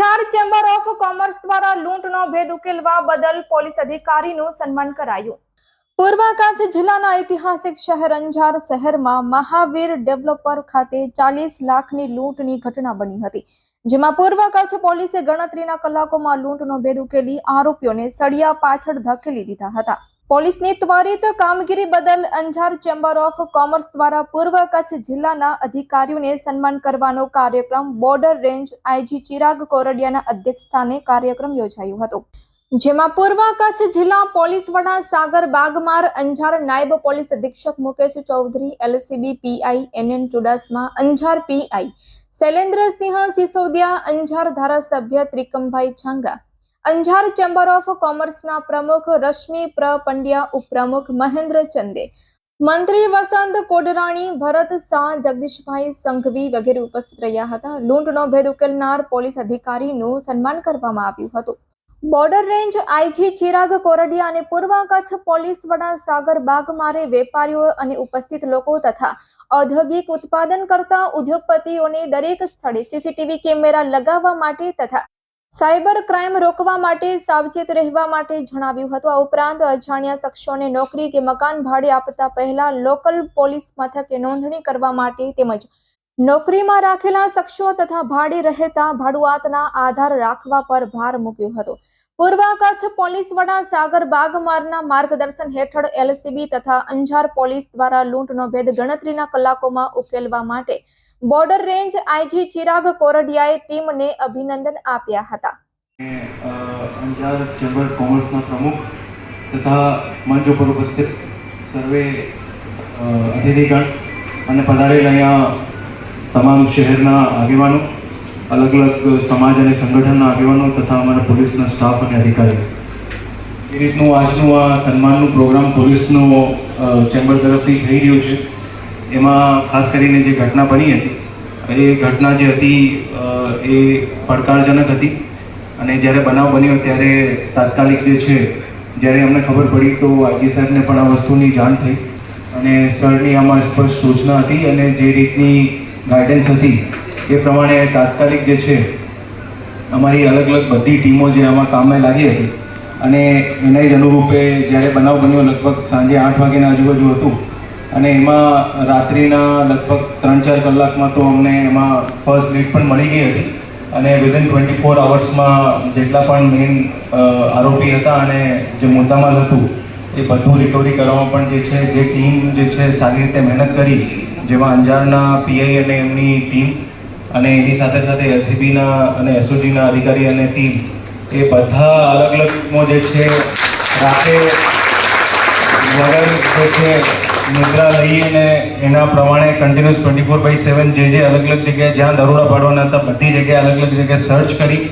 Anjar chamber of commerce દ્વારા લૂંટનો ભેદ ઉકેલવા બદલ પોલીસ અધિકારીનું સન્માન કરાયું. પૂર્વ કચ્છ જિલ્લાના ઐતિહાસિક શહેર અંજાર શહેરમાં મહાવીર ડેવલપર ખાતે ચાલીસ લાખની લૂંટની ઘટના બની હતી, જેમાં પૂર્વ કચ્છ પોલીસે ગણતરીના કલાકોમાં લૂંટનો ભેદ ઉકેલી આરોપીઓને સળિયા પાછળ ધકેલી દીધા હતા. પોલીસની ત્વરિત કામગીરી બદલ અંજાર ચેમ્બર ઓફ કોમર્સ દ્વારા પૂર્વ કચ્છ જિલ્લાના અધિકારીઓને સન્માન કરવાનો કાર્યક્રમ બોર્ડર રેન્જ આઈજી ચિરાગ કોરડિયાના અધ્યક્ષસ્થાને કાર્યક્રમ યોજાયો હતો. જેમાં પૂર્વ કચ્છ જિલ્લા પોલીસ વડા સાગર બાગમાર, અંજાર નાયબ પોલીસ અધિક્ષક Mukesh Chaudhary, LCB PI N N Chudasama, Anjar PI Shailendrasinh Sisodiya, Anjar ધારાસભ્ય ત્રિકમભાઈ છાંગા અંજાર ચેમ્બર ઓફ કોમર્સના પ્રમુખ રશ્મિ પ્ર પંડ્યા ઉપપ્રમુખ મહેન્દ્ર ચંદે. મંત્રી વસંત કોડરાણી, ભરત શાહ, જગદીશભાઈ સંઘવી વગેરે ઉપસ્થિત રહ્યા હતા. લૂંટનો ભેદ ઉકેલનાર પોલીસ અધિકારીનું સન્માન કરવામાં આવ્યું હતું. Border range IG Chirag Koradiya અને પૂર્વ કચ્છ પોલીસ વડા સાગર બાગમારે વેપારીઓ અને ઉપસ્થિત લોકો તથા ઔદ્યોગિક ઉત્પાદન કરતા ઉદ્યોગપતિઓને દરેક સ્થળે સીસીટીવી કેમેરા લગાવવા માટે તથા સાયબર ક્રાઇમ રોકવા માટે સાવચેત રહેવા માટે જણાવ્યું હતું. આ ઉપરાંત અજાણ્યા શખ્સોને નોકરી કે મકાન ભાડે આપતા પહેલા લોકલ પોલીસ મથકે નોંધણી કરવા માટે તેમજ નોકરીમાં રાખેલા શખ્સો તથા ભાડે રહેતા ભાડુઆતના આધાર રાખવા પર ભાર મૂક્યો હતો. પૂર્વ કચ્છ પોલીસ વડા સાગર બાગમારના માર્ગદર્શન હેઠળ એલસીબી તથા અંજાર પોલીસ દ્વારા લૂંટનો ભેદ ગણતરીના કલાકોમાં ઉકેલવા માટે બોર્ડર રેન્જ આઈજી ચિરાગ કોરડિયાએ ટીમને અભિનંદન આપ્યા હતા. અંજાર ચેમ્બર કોમર્સના પ્રમુખ તથા મંચ ઉપર ઉપસ્થિત સર્વે અતિથિગણ અને પધારેલ અહીંયા તમામ શહેરના આગેવાનો, અલગ અલગ સમાજ અને સંગઠનના આગેવાનો તથા અમારા પોલીસના સ્ટાફ અને અધિકારીઓ. એ રીતનું આજનું આ સન્માનનું પ્રોગ્રામ પોલીસનો ચેમ્બર તરફથી થઈ રહ્યું છે. એમાં ખાસ કરીને જે ઘટના બની હતી, એ ઘટના જે હતી એ પડકારજનક હતી. અને જ્યારે બનાવ બન્યો ત્યારે તાત્કાલિક જે છે, જ્યારે અમને ખબર પડી તો આઈજી સાહેબને પણ આ વસ્તુની જાણ થઈ. અને સરની આમાં સ્પષ્ટ સૂચના હતી અને જે રીતની ગાઈડન્સ હતી, એ પ્રમાણે તાત્કાલિક જે છે, અમારી અલગ અલગ બધી ટીમો જે આમાં કામે લાગી હતી. અને એના જ અનુરૂપે જ્યારે બનાવ બન્યો લગભગ સાંજે આઠ વાગ્યાના આજુબાજુ હતું અને એમાં રાત્રિના લગભગ ત્રણ ચાર કલાકમાં તો અમને એમાં ફર્સ્ટ લીડ પણ મળી ગઈ હતી. અને વિધિન ટ્વેન્ટી ફોર આવર્સમાં જેટલા પણ મેઇન આરોપી હતા અને જે મુદ્દામાલ હતું, એ બધું રિકવરી કરવામાં પણ જે છે, જે ટીમ જે છે સારી રીતે મહેનત કરી, જેમાં અંજારના પીઆઈ અને એમની ટીમ અને એની સાથે સાથે એલસીબીના અને એસઓજીના અધિકારી અને ટીમ એ બધા અલગ અલગમાં જે છે, રાતે વગર જે છે મુદ્રા અને એના પ્રમાણે continuous twenty four by seven જે જે અલગ અલગ જગ્યાએ જ્યાં દરોડા પાડવાના હતા, બધી જગ્યાએ અલગ અલગ જગ્યાએ સર્ચ કરી.